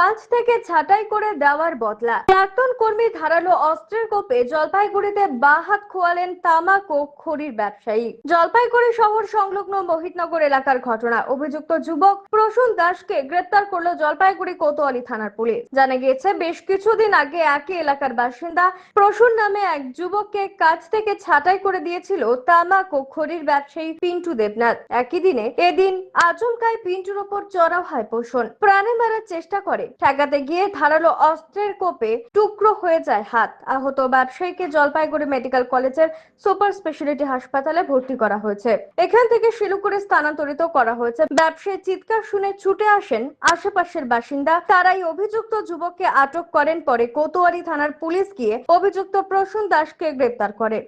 কাজ থেকে ছাঁটাই করে দেওয়ার বদলা। প্রাক্তন কর্মী ধারালো অস্ত্রের কোপে জলপাইগুড়িতে বাহাত খোয়ালেন তামাক ও খড়ির ব্যবসায়ী। জলপাইগুড়ি শহর সংলগ্ন মোহিতনগর এলাকার ঘটনা। অভিযুক্ত যুবক প্রসূন দাসকে গ্রেপ্তার করল জলপাইগুড়ি কোতোয়ালি থানার পুলিশ। জানা গিয়েছে, বেশ কিছুদিন আগে একই এলাকার বাসিন্দা প্রসূন নামে এক যুবককে কাজ থেকে ছাঁটাই করে দিয়েছিল তামাক ও খড়ির ব্যবসায়ী পিন্টু দেবনাথ। একই দিনে এদিন আচমকায় পিন্টুর ওপর চড়াও হয় পোষণ প্রাণে মারার চেষ্টা করে ঠেকাতে গিয়ে ধারালো অস্ত্রের কোপে টুকরো হয়ে যায় হাত। আহত ব্যবসায়ীকে জলপাইগুড়ি মেডিকেল কলেজের সুপার স্পেশালিটি হাসপাতালে ভর্তি করা হয়েছে। এখান থেকে শিলুকুড়ি স্থানান্তরিত করা হয়েছে। ব্যবসায়ী চিৎকার শুনে ছুটে আসেন আশেপাশের বাসিন্দা। তারাই অভিযুক্ত যুবককে আটক করেন, পরে কোতোয়ালি থানার পুলিশ গিয়ে অভিযুক্ত প্রসূন দাসকে গ্রেপ্তার করে।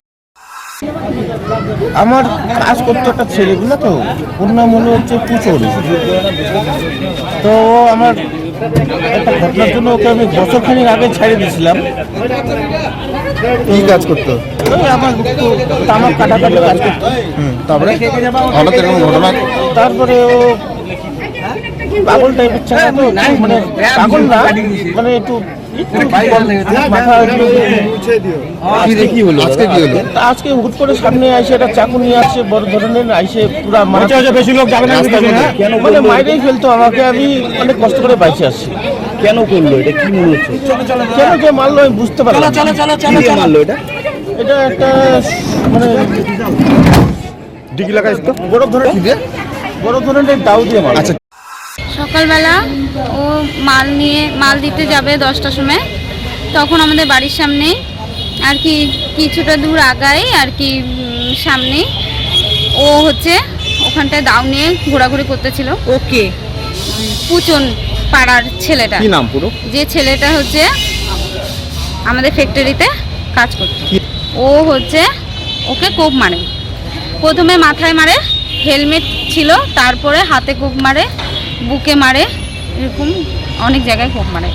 আমার কাজ করতো একটা ছেলেগুলো তো? ওর নাম হলো হচ্ছে পুচন তো আমার ঘটনার জন্য ওকে আমি বছরখানিক আগে ছেড়ে দিয়েছিলাম। কি কাজ করতো? ওই আমার একটু তামাক কাটাকাটি কাজ করতো। তারপরে? হঠাৎ এরকম ঘটনা? তারপরে ও পাগল টাইপের ছেলে তো মানে পাগল না? মানে একটু আজকে হুট করে সামনে আইসে একটা চাকু নিয়ে আসছে বড় ধরনের আইসে পুরা বেশি লোক যাবে না রাস্তার মধ্যে। কেন মানে মাইরেই ফেলতো আমাকে আমি অনেক কষ্ট করে বাইচে আসছি। কেন করল? এটা কি মনে হচ্ছে? কেন যে মারলো আমি বুঝতে পারলাম মারলো এটা? এটা একটা মানে ডিগি লাগাইছ তো? বড় ধরনের বড় ধরনের দাউ দিয়ে মারলো। আচ্ছা সকালবেলা ও মাল নিয়ে মাল দিতে যাবে দশটার সময়। তখন আমাদের বাড়ির সামনে আর কি কিছুটা দূর আগায় আর কি সামনে। ও হচ্ছে ওখানটায় দাও নিয়ে ঘোরাঘুরি করতেছিল। ওকে পুচন পাড়ার ছেলেটা। কি নাম পুরো? যে ছেলেটা হচ্ছে আমাদের ফ্যাক্টরিতে কাজ করত। ও হচ্ছে ওকে কোপ মারে। প্রথমে মাথায় মারে হেলমেট ছিল তারপরে হাতে কোপ মারে বুকে মারে এরকম অনেক জায়গায় কোপ মারে।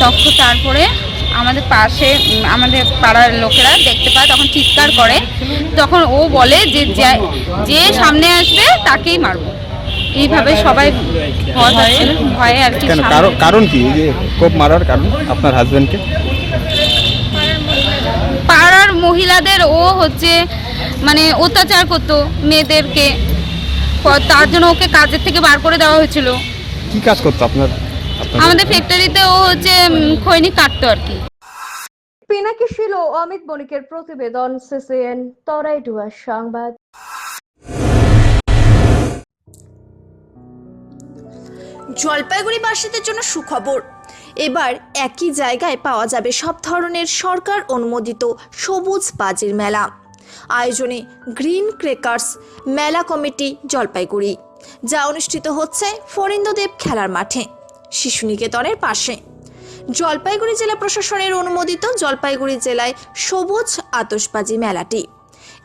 তখন তারপরে আমাদের পাশে আমাদের পাড়ার লোকেরা দেখতে পায় তখন চিৎকার করে। তখন ও বলে যে যা- সামনে আসবে তাকেই মারবো। এইভাবে সবাই ভয় আর কি কারণ কারণ কি? কোপ মারার কারণ আপনার হাজবেন্ডকে পাড়ার মহিলাদের ও হচ্ছে মানে অত্যাচার করতো মেয়েদেরকে। তার জন্য ওকে কাজের থেকে বার করে দেওয়া হয়েছিল। কি কাজ করতো আপনার? আমাদের ফ্যাক্টরিতে ও হচ্ছে খৈনি কাটতো আর কি। পিনাকি শিল ও অমিত বণিকের প্রতিবেদন সিসিএন তরাইডুয়া সংবাদ। জলপাইগুড়িবাসীদের জন্য সুখবর। এবার একই জায়গায় পাওয়া যাবে সব ধরনের সরকার অনুমোদিত সবুজ বাজির মেলা। আয়োজনে গ্রিন ক্রেকার্স মেলা কমিটি জলপাইগুড়ি, যা অনুষ্ঠিত হচ্ছে ফরিন্দদেব খেলার মাঠে শিশু নিকেতনের পাশে। জলপাইগুড়ি জেলা প্রশাসনের অনুমোদিত জলপাইগুড়ি জেলায় সবুজ আতসবাজি মেলাটি।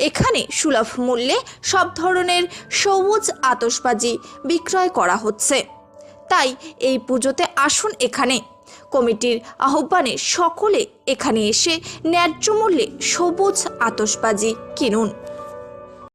এখানে সুলভ মূল্যে সব ধরনের সবুজ আতসবাজি বিক্রয় করা হচ্ছে। তাই এই পুজোতে আসুন এখানে। কমিটির আহ্বানে সকলে এখানে এসে ন্যায্য মূল্যে সবুজ আতসবাজি কিনুন।